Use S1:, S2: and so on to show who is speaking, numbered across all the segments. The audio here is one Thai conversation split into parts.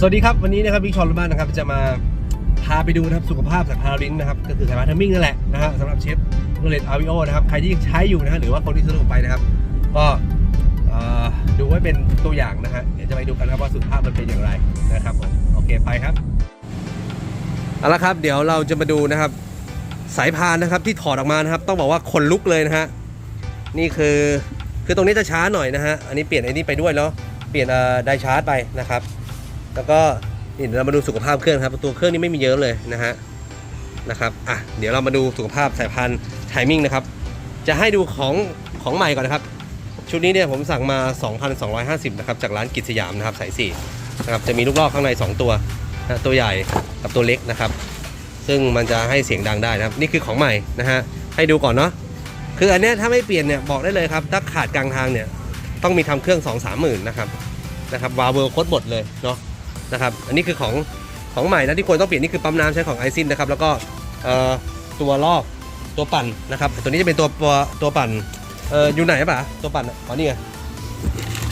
S1: สวัสดีครับ วันนี้นะครับบิ๊กชอนรบ้านนะครับจะมาพาไปดูนะครับสุขภาพสายพาราลินนะครับก็คือสายพานทัมมิ่งนั่นแหละนะฮะสำหรับเชฟโรเลตอาวิโอนะครับใครที่ใช้อยู่นะฮะหรือว่าคนที่ซื้อออกไปนะครับ ก็ดูไว้เป็นตัวอย่างนะฮะเดี๋ยวจะไปดูกันนะครับว่าสุขภาพมันเป็นอย่างไรนะครับโอเคไปครับเอาละครับ เดี๋ยวเราจะมาดูนะครับ สายพานนะครับที่ถอดออกมานะครับ ต้องบอกว่าขนลุกเลยนะฮะนี่คือคือตรงนี้จะช้าหน่อยนะฮะอันนี้เปลี่ยนไอ้นี่ไปด้วยแล้วเปลี่ยนไดชาร์จไปนะครับ แล้วก็นี่เรามาดูสุขภาพเครื่องครับ ตัวเครื่องนี้ไม่มีเยอะเลยนะฮะนะครับอะเดี๋ยวเรามาดูสุขภาพสายพานธุ์ไทมิ่งนะครับ จะให้ดูของของใหม่ก่อนนะครับ ชุดนี้เนี่ยผมสั่งมา 2,250นะครับจากร้านกิจสยามนะครับสายสี่นะครับจะมีลูกลอกข้างใน 2 ตัวนะตัวใหญ่กับตัวเล็กนะครับ ซึ่งมันจะให้เสียงดังได้นะครับ นี่คือของใหม่นะฮะให้ดูก่อนเนาะคืออันนี้ถ้าไม่เปลี่ยนเนี่ยบอกได้เลยครับถ้าขาดกลางทางเนี่ยต้องมีทำเครื่อง 2 3หมื่นนะครับนะครับวาเวอร์โคตรหมดเลยเนาะ นะครับ อันนี้คือของของใหม่นะที่ควรต้องเปลี่ยนนี่คือปั๊มน้ำใช้ของไอซินนะครับแล้วก็ตัวลอกตัวปั่นนะครับตัวนี้จะเป็นตัวตัวตัวปั่นเอ่ออยู่ไหนปะตัวปั่นอ๋อนี่ไง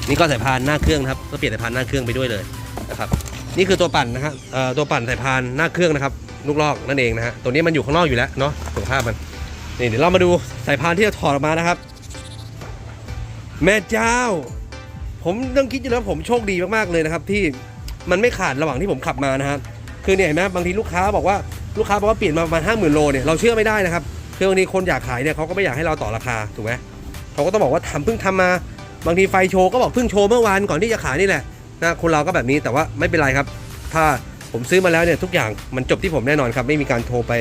S1: นี่ก็สายพานหน้าเครื่องนะครับก็เปลี่ยนสายพานหน้าเครื่องไปด้วยเลยนะครับนี่คือตัวปั่นนะฮะเอ่อตัวปั่นสายพานหน้าเครื่องนะครับลูกลอกนั่นเองนะฮะตัวนี้มันอยู่ข้างนอกอยู่แล้วเนาะสุขภาพมันนี่เดี๋ยวเรามาดูสายพานที่เราถอดออกมานะครับ แม่เจ้า ผมต้องคิดอยู่แล้วผมโชคดีมากๆเลยนะครับที่ มันไม่ขาดระหว่างที่ผมขับมานะครับคือเนี่ยเห็นไหมบางทีลูกค้าบอกว่าลูกค้าบอกว่าเปลี่ยนมาประมาณห้าหมื่นโลเนี่ยเราเชื่อไม่ได้นะครับคือบางทีคนอยากขายเนี่ยเขาก็ไม่อยากให้เราต่อราคาถูกไหมเขาก็ต้องบอกว่าทำเพิ่งทำมาบางทีไฟโชว์ก็บอกเพิ่งโชว์เมื่อวานก่อนที่จะขายนี่แหละนะคนเราก็แบบนี้แต่ว่าไม่เป็นไรครับ ถ้าผมซื้อมาแล้วเนี่ยทุกอย่างมันจบที่ผมแน่นอนครับไม่มีการโทรไป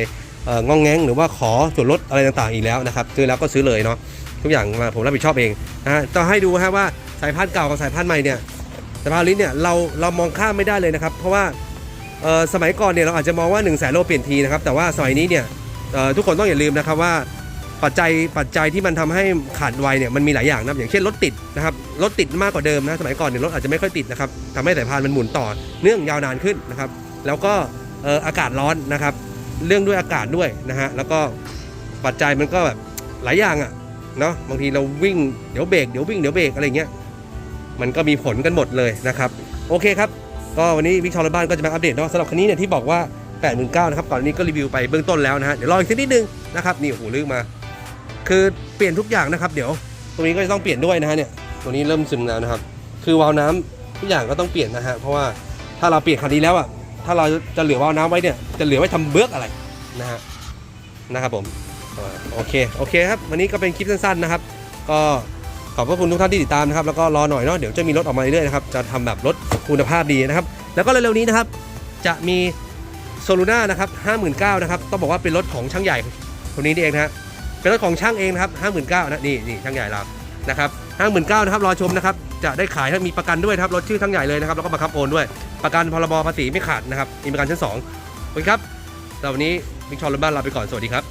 S1: งองแงงหรือว่าขอส่วนลดอะไรต่างๆอีกแล้วนะครับซื้อแล้วก็ซื้อเลยเนาะทุกอย่างมาผมรับผิดชอบเองนะฮะต้องให้ดูฮะว่าสายพันธุ์เก่ากับสายพันธุ์ใหม่เนี่ย สายพันธุ์ลิ้นเนี่ยเราเรามองข้ามไม่ได้เลยนะครับ เพราะว่าสมัยก่อนเนี่ยเราอาจจะมองว่า1นึ่งแสนโลเปลี่ยนทีนะครับแต่ว่าสมัยนี้เนี่ยทุกคนต้องอย่าลืมนะครับว่าปัจจัยปัจจัยที่มันทำให้ขาดไวเนี่ยมันมีหลายอย่างนะอย่างเช่นรถติดนะครับรถติดมากกว่าเดิมนะสมัยก่อนเนี่ยรถอาจจะไม่ค่อยติดนะครับทำให้สายพานมันหมุนต่อเนื่องยาวนานขึ้นนะครับ แล้วก็เอ่ออากาศร้อนนะครับ เรื่องด้วยอากาศด้วยนะฮะแล้วก็ปัจจัยมันก็แบบหลายอย่างอะ่ะเนาะบางทีเราวิ่งเดี๋ยวเบรกเดี๋ยววิ่งเดี๋ยวเบรกอะไรเงี้ย มันก็มีผลกันหมดเลยนะครับ โอเคครับ ก็วันนี้วิกทอร์บ้านก็จะมาอัปเดตเนาะสำหรับคันนี้เนี่ยที่บอกว่า 8 9 0 0 0นะครับก่อนนี้ก็รีวิวไปเบื้องต้นแล้วนะฮะเดี๋ยวรออีกสักนิดนึงนะครับนี่โอ้โหลืมมา คือเปลี่ยนทุกอย่างนะครับ เดี๋ยวตรงนี้ก็จะต้องเปลี่ยนด้วยนะฮะเนี่ยตัวนี้เริ่มซึมแล้วนะครับ คือวาล์วน้ำทุกอย่างก็ต้องเปลี่ยนนะฮะเพราะว่าถ้าเราเปลี่ยนคันนี้แล้วอะถ้าเราจะเหลือวาล์วน้ำไว้เนี่ยจะเหลือไว้ทำเบิร์กอะไรนะฮะนะครับผมโอเคโอเคครับวันนี้ก็เป็นคลิปสั้นๆนะครับ ก็ ขอบพระคุณทุกท่านที่ติดตามนะครับแล้วก็รอหน่อยเนาะเดี๋ยวจะมีรถออกมาเรื่อยๆนะครับจะทำแบบรถคุณภาพดีนะครับ แล้วก็เร็วๆนี้นะครับจะมีโซลูน่านะครับ59,000นะครับต้องบอกว่าเป็นรถของช่างใหญ่คนนี้นี่เองนะฮะเป็นรถของช่างเองนะครับห้าหมื่นเก้านะนี่นี่ช่างใหญ่เรานะครับห้าหมื่นเก้านะครับรอชมนะครับจะได้ขายถ้ามีประกันด้วยครับรถชื่อช่างใหญ่เลยนะครับแล้วก็บังคับโอนด้วย ประกันพรบภาษีไม่ขาดนะครับมีประกันชั้นสองโอเคครับสำหรับวันนี้มิกชอนรถบ้านลาไปก่อนสวัสดีครับ